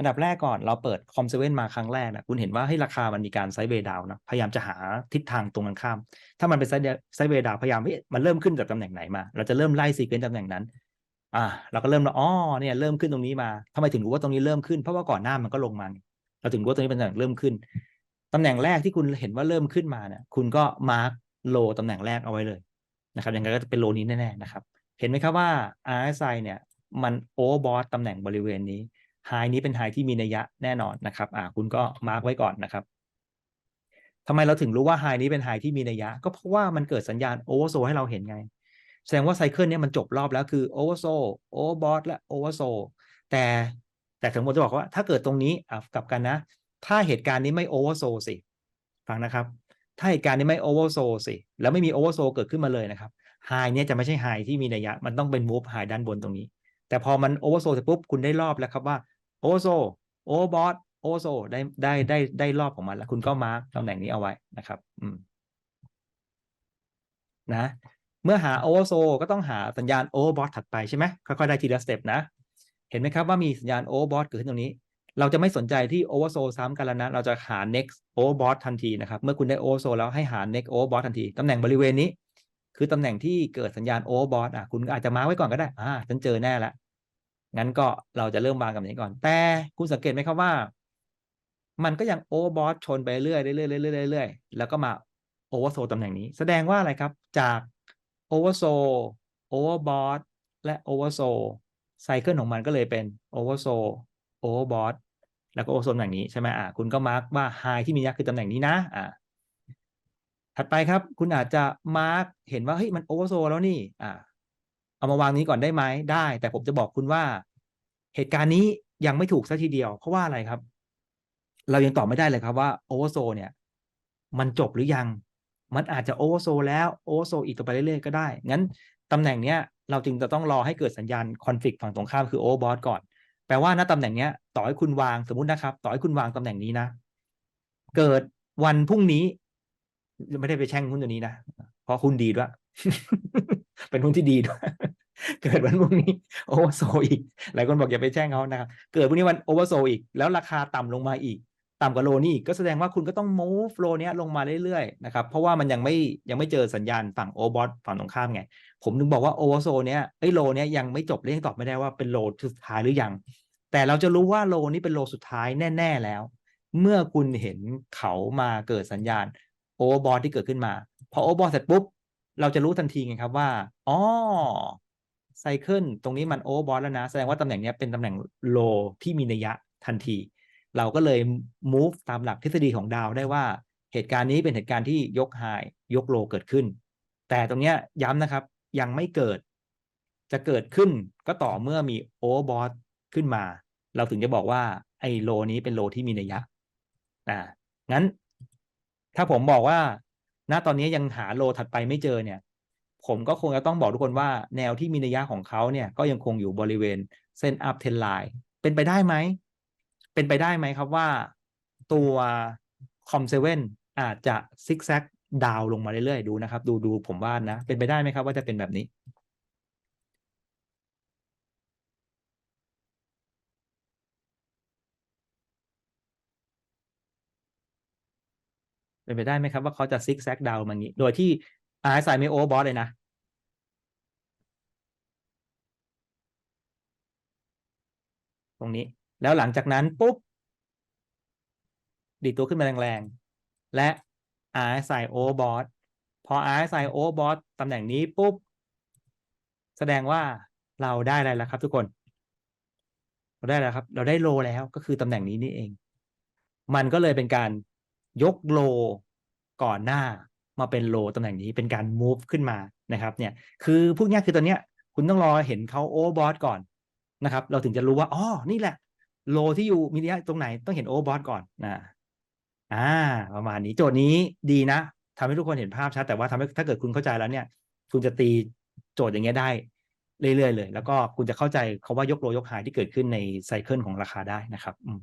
อันดับแรกก่อนเราเปิดคอมเซเว่นมาครั้งแรกนะคุณเห็นว่าให้ราคามันมีการไซด์เวย์ดาวนะพยายามจะหาทิศทางตรงกันข้าม ถ้ามันเป็นไซด์ไซด์เวย์ดาวพยายามว่ามันเริ่มขึ้นจากตำแหน่งไหนมา เราจะเริ่มไล่ซีเควนต์ตำแหน่งนั้นอ่าเราก็เริ่มแล้วอ๋อเนี่ยเริ่มขึ้นตรงนี้มาทำไมถึงรู้ว่าตรงนี้เริ่มขึ้นเพราะว่าก่อนหน้ามันก็ลงมาเราถึงรู้ว่าตรงนี้เป็นตำแหน่งเริ่มขึ้นตำแหน่งแรกที่คุณเห็นว่าเริ่มขึ้นมาเนี่ยคุณก็มาร์กโลตำแหน่งแรกเอาไว้เลยนะครับยังไงก็จะเป็นโลนี้แน่ๆนะครับ เห็นไหมครับว่า RSI เนี่ยมันโอเวอร์บอทตำแหน่งบริเวณนี้ ไฮนี้เป็นไฮที่มีนัยยะแน่นอนนะครับอ่าคุณก็มาร์กไว้ก่อนนะครับทำไมเราถึงรู้ว่าไฮนี้เป็นไฮที่มีนัยยะ ก็เพราะว่ามันเกิดสัญญาณโอเวอร์โซให้เราเห็นไง แสดงว่าไซเคิลนี้มันจบรอบแล้วคือโอเวอร์โซโอเวอร์บอทและโอเวอร์โซแต่แต่ถึงผมจะบอกว่าถ้าเกิดตรงนี้อะกลับกันนะ ถ้าเหตุการณ์นี้ไม่โอเวอร์โซสิฟังนะครับ ถ้าเหตุการณ์นี้ไม่โอเวอร์โซสิแล้วไม่มีโอเวอร์โซเกิดขึ้นมาเลยนะครับไฮนี่ยจะไม่ใช่ไฮที่มีนัยยะ มันต้องเป็นมูฟไฮด้านบนตรงนี้ แต่พอมันโอเวอร์โซเสร็จปุ๊บคุณได้รอบแล้วครับว่าโอเวอร์โซโอเวอร์บอทโอเวอร์โซได้ได้ได้ได้รอบของมันแล้ว คุณก็มาร์กตำแหน่งนี้เอาไว้นะครับ อืมนะเมื่อหาโอเวอร์โซก็ต้องหาสัญญาณโอเวอร์บอทถัดไปใช่ไหมค่อยๆได้ทีละสเต็ปนะ เห็นไหมครับว่ามีสัญญาณโอเวอร์บอทเกิดขึ้นตรงนี้ เราจะไม่สนใจที่โอเวอร์โซซ้ำกันแล้วนะ เราจะหา next overbought ทันทีนะครับ เมื่อคุณได้โอเวอร์โซแล้วให้หา next overbought ทันที ตำแหน่งบริเวณนี้ คือตำแหน่งที่เกิดสัญญาณ overbought อะคุณอาจจะมาร์กไว้ก่อนก็ได้ อ่าฉันเจอแน่แล้วงั้นก็เราจะเริ่มวางกับนี้ก่อน แต่คุณสังเกตไหมครับว่า มันก็ยังโอเวอร์บอทชนไปเรื่อยๆเรื่อยๆเรื่อยๆเรื่อยแล้วก็มาโอเวอร์โซตำแหน่งนี้ แสดงว่าอะไรครับ จากโอเวอร์โซโอเวอร์บอทและโอเวอร์โซไซเคิลของมันก็เลยเป็นโอเวอร์โซโอเวอร์บอทแล้วก็โอเวอร์โซตำแหน่งนี้ใช่ไหมอะคุณก็มาร์กว่าไฮที่มียักษ์คือตำแหน่งนี้นะอ่า ถัดไปครับ คุณอาจจะมาร์กเห็นว่าเฮ้ยมันโอเวอร์โซแล้วนี่ อ่า เอามาวางนี้ก่อนได้ไหมได้ แต่ผมจะบอกคุณว่า เหตุการณ์นี้ยังไม่ถูกซะทีเดียว เพราะว่าอะไรครับ เรายังตอบไม่ได้เลยครับว่าโอเวอร์โซเนี่ย มันจบหรือยัง มันอาจจะโอเวอร์โซแล้วโอเวอร์โซอีกต่อไปเรื่อยๆก็ได้ งั้นตำแหน่งเนี้ยเราจึงจะต้องรอให้เกิดสัญญาณคอนฟ lict ฝั่งตรงข้ามคือโอเวอร์บอทก่อน แปลว่าณตำแหน่งเนี้ย ต่อให้คุณวางสมมุตินะครับ ต่อให้คุณวางตำแหน่งนี้นะ เกิดวันพรุ่งนี้ ไม่ได้ไปแช่งหุ้นตัวนี้นะเพราะหุ้นดีด้วย เป็นหุ้นที่ดีด้วยเกิดวันพรุ่งนี้โอเวอร์โซอีก หลายคนบอกอย่าไปแช่งเขานะครับ เกิดพรุ่งนี้วันโอเวอร์โซอีก แล้วราคาต่ำลงมาอีก ต่ำกว่าโลนี่อีกก็แสดงว่าคุณก็ต้อง move โลนี้ลงมาเรื่อยๆนะครับ เพราะว่ามันยังไม่ยังไม่เจอสัญญาณฝั่งโอบอทฝั่งตรงข้ามไง ผมถึงบอกว่าโอเวอร์โซเนี้ยไอ้โลเนี้ยยังไม่จบเรื่องตอบไม่ได้ว่าเป็นโลสุดท้ายหรือยัง แต่เราจะรู้ว่าโลนี้เป็นโลสุดท้ายแน่ ๆแล้ว เมื่อคุณเห็นเขามาเกิดสัญญาณ โอเวอร์บอทที่เกิดขึ้นมา พอโอเวอร์บอทเสร็จปุ๊บ เราจะรู้ทันทีไงครับว่าอ๋อไซเคิลตรงนี้มันโอเวอร์บอทแล้วนะ แสดงว่าตำแหน่งนี้เป็นตำแหน่งโลที่มีนัยยะทันที เราก็เลย move ตามหลักทฤษฎีของดาวได้ว่าเหตุการณ์นี้เป็นเหตุการณ์ที่ยกไฮยกโลเกิดขึ้น แต่ตรงเนี้ยย้ำนะครับ ยังไม่เกิด จะเกิดขึ้นก็ต่อเมื่อมีโอเวอร์บอทขึ้นมา เราถึงจะบอกว่าไอ้โลนี้เป็นโลที่มีนัยยะอ่างั้น ถ้าผมบอกว่า ณตอนนี้ยังหาโลถัดไปไม่เจอเนี่ย ผมก็คงจะต้องบอกทุกคนว่าแนวที่มีนัยยะของเขาเนี่ยก็ยังคงอยู่บริเวณเส้น up trend line เป็นไปได้ไหม เป็นไปได้ไหมครับว่าตัวคอมเซเว่นอาจจะซิกแซกดาวลงมาเรื่อยๆ ดูนะครับ ดูดูผมว่านะ เป็นไปได้ไหมครับว่าจะเป็นแบบนี้ เป็นไปได้ไหมครับว่าเขาจะซิกแซกดาวมางนี้ โดยที่ RSI ไม่โอเวอร์บอทเลยนะ ตรงนี้แล้วหลังจากนั้นปุ๊บ ดีดตัวขึ้นมาแรงๆ และ RSI overbought พอ RSI overbought ตำแหน่งนี้ปุ๊บ แสดงว่าเราได้อะไรแล้วครับทุกคน เราได้แล้วครับ เราได้โลแล้วก็คือตำแหน่งนี้นี่เอง มันก็เลยเป็นการยกโล ก่อนหน้ามาเป็นโลตำแหน่งนี้เป็นการ move ขึ้นมานะครับเนี่ยคือพวกนี้คือตอนเนี้ยคุณต้องรอเห็นเขา overbought ก่อนนะครับ เราถึงจะรู้ว่าอ๋อนี่แหละ โลที่อยู่มีระยะตรงไหนต้องเห็น overbought ก่อนนะอ่า ประมาณนี้โจทย์นี้ดีนะทำให้ทุกคนเห็นภาพชัดแต่ว่าทำให้ถ้าเกิดคุณเข้าใจแล้วเนี่ย คุณจะตีโจทย์อย่างเงี้ยได้เรื่อยๆเลย แล้วก็คุณจะเข้าใจคาว่ายกโลยกหายที่เกิดขึ้นในไซเคิลของราคาได้นะครับ อืม